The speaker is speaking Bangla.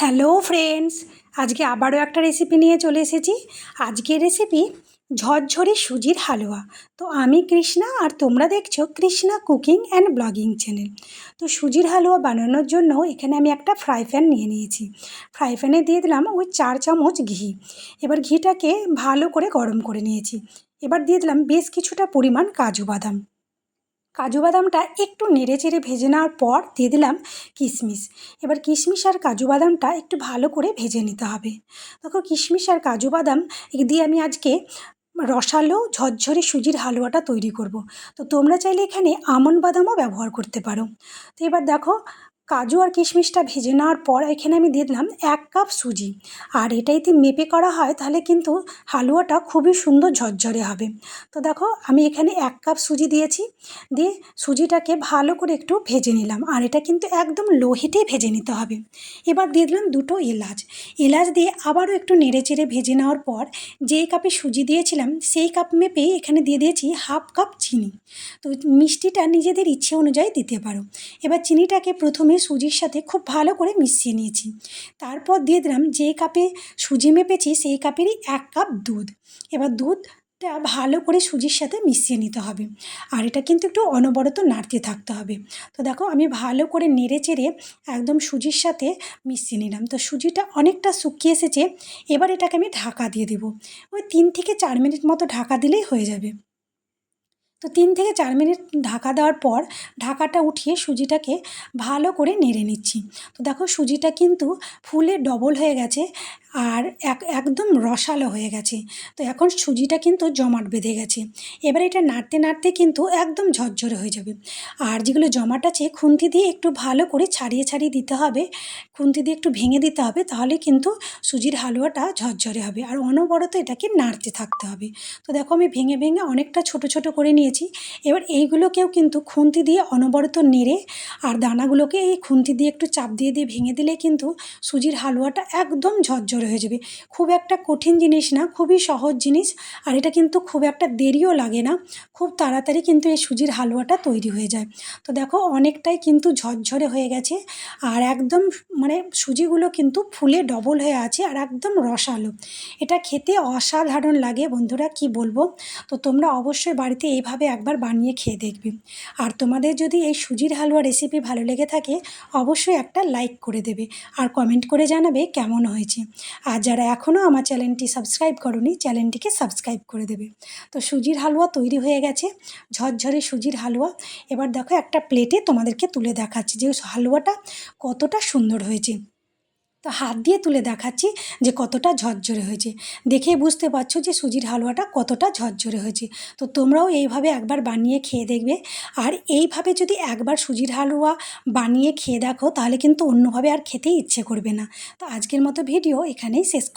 হ্যালো ফ্রেন্ডস, আজকে আবারও একটা রেসিপি নিয়ে চলে এসেছি। আজকের রেসিপি ঝরঝরে সুজির হালুয়া। তো আমি কৃষ্ণা আর তোমরা দেখছ Krishna cooking and blogging channel তো সুজির হালুয়া বানানোর জন্য এখানে আমি একটা ফ্রাই প্যান নিয়ে নিয়েছি। ফ্রাই প্যানে দিয়ে দিলাম ওই চার চামচ ঘি। এবার ঘিটাকে ভালো করে গরম করে নিয়েছি। এবার দিয়ে দিলাম বেশ কিছুটা পরিমাণ কাজু বাদাম। কাজু বাদামটা একটু নেড়ে চেড়ে ভেজে নেওয়ার পর দিয়ে দিলাম কিশমিশ। এবার কিশমিশ আর কাজু বাদামটা একটু ভালো করে ভেজে নিতে হবে। দেখো কিশমিশ আর কাজু বাদাম দিয়ে আমি আজকে রসালো ঝরঝরে সুজির হালুয়াটা তৈরি করব। তো তোমরা চাইলে এখানে আমন বাদামও ব্যবহার করতে পারো। তো এবার দেখো কাজু আর কিশমিশটা ভেজে নেওয়ার পর এখানে আমি দিয়ে দিলাম এক কাপ সুজি। আর এটাইতে মেপে করা হয়, তাহলে কিন্তু হালুয়াটা খুবই সুন্দর ঝরঝরে হবে। তো দেখো, আমি এখানে এক কাপ সুজি দিয়েছি। দিয়ে সুজিটাকে ভালো করে একটু ভেজে নিলাম। আর এটা কিন্তু একদম লো হিটেই ভেজে নিতে হবে। এবার দিয়ে দিলাম দুটো এলাচ। এলাচ দিয়ে আবারও একটু নেড়ে চেড়ে ভেজে নেওয়ার পর যেই কাপে সুজি দিয়েছিলাম, সেই কাপ মেপে এখানে দিয়ে দিয়েছি হাফ কাপ চিনি। তো মিষ্টিটা নিজেদের ইচ্ছে অনুযায়ী দিতে পারো। এবার চিনিটাকে প্রথমে সুজির সাথে খুব ভালো করে মিশিয়ে নিয়েছি। তারপর দিয়ে দিলাম যে কাপে সুজি মেপেছি সেই কাপেরই এক কাপ দুধ। এবার দুধটা ভালো করে সুজির সাথে মিশিয়ে নিতে হবে। আর এটা কিন্তু একটু অনবরত নাড়তে থাকতে হবে। তো দেখো আমি ভালো করে নেড়ে চেড়ে একদম সুজির সাথে মিশিয়ে নিলাম। তো সুজিটা অনেকটা শুকিয়ে এসেছে। এবার এটাকে আমি ঢাকা দিয়ে দেবো। ওই তিন থেকে চার মিনিট মতো ঢাকা দিলেই হয়ে যাবে। তো তিন থেকে চার মিনিট ঢাকা দেওয়ার পর ঢাকাটা উঠিয়ে সুজিটাকে ভালো করে নেড়ে নিচ্ছি। তো দেখো সুজিটা কিন্তু ফুলে ডবল হয়ে গেছে আর এক, একদম রসালো হয়ে গেছে। তো এখন সুজিটা কিন্তু জমাট বেঁধে গেছে। এবার এটা নাড়তে নাড়তে কিন্তু একদম ঝরঝরে হয়ে যাবে। আর যেগুলো জমাট আছে খুন্তি দিয়ে একটু ভালো করে ছাড়িয়ে ছাড়িয়ে দিতে হবে। খুন্তি দিয়ে একটু ভেঙে দিতে হবে তাহলে কিন্তু সুজির হালুয়াটা ঝরঝরে হবে। আর অনবরত এটাকে নাড়তে থাকতে হবে। তো দেখো আমি ভেঙে ভেঙে অনেকটা ছোট ছোট করে নিয়েছি এবার এইগুলোকেও কিন্তু খুন্তি দিয়ে অনবরত নেড়ে আর দানাগুলোকে এই খুন্তি দিয়ে একটু চাপ দিয়ে দিয়ে ভেঙে দিলে কিন্তু সুজির হালুয়াটা একদম ঝরঝরে হয়ে যাবে। খুব একটা কঠিন জিনিস না, খুবই সহজ জিনিস আর এটা কিন্তু খুব একটা দেরিও লাগে না। খুব তাড়াতাড়ি কিন্তু এই সুজির হালুয়াটা তৈরি হয়ে যায়। তো দেখো অনেকটাই কিন্তু ঝরঝরে হয়ে গেছে আর একদম মানে সুজিগুলো কিন্তু ফুলে ডবল হয়ে আছে আর একদম রসালো। এটা খেতে অসাধারণ লাগে বন্ধুরা, কি বলব? তো তোমরা অবশ্যই বাড়িতে এইভাবে একবার বানিয়ে খেয়ে দেখবে। আর তোমাদের যদি এই সুজির হালুয়া রেসিপি ভালো লেগে থাকে, অবশ্যই একটা লাইক করে দেবে আর কমেন্ট করে জানাবে কেমন হয়েছে। আর যারা এখনও আমার চ্যানেলটি সাবস্ক্রাইব করনি, চ্যানেলটিকে সাবস্ক্রাইব করে দেবে। তো সুজির হালুয়া তৈরি হয়ে গেছে, ঝরঝরে সুজির হালুয়া। এবার দেখো একটা প্লেটে তোমাদেরকে তুলে দেখাচ্ছি যে হালুয়াটা কতটা সুন্দর হয়েছে। তো হাত দিয়ে তুলে দেখাচ্ছি যে কতটা ঝরঝরে হয়েছে। দেখে বুঝতে পারছ যে সুজির হালুয়াটা কতটা ঝরঝরে হয়েছে। তো তোমরাও এইভাবে একবার বানিয়ে খেয়ে দেখবে। আর এইভাবে যদি একবার সুজির হালুয়া বানিয়ে খেয়ে দেখো, তাহলে কিন্তু অন্যভাবে আর খেতেই ইচ্ছে করবে না। তো আজকের মতো ভিডিও এখানেই শেষ করলাম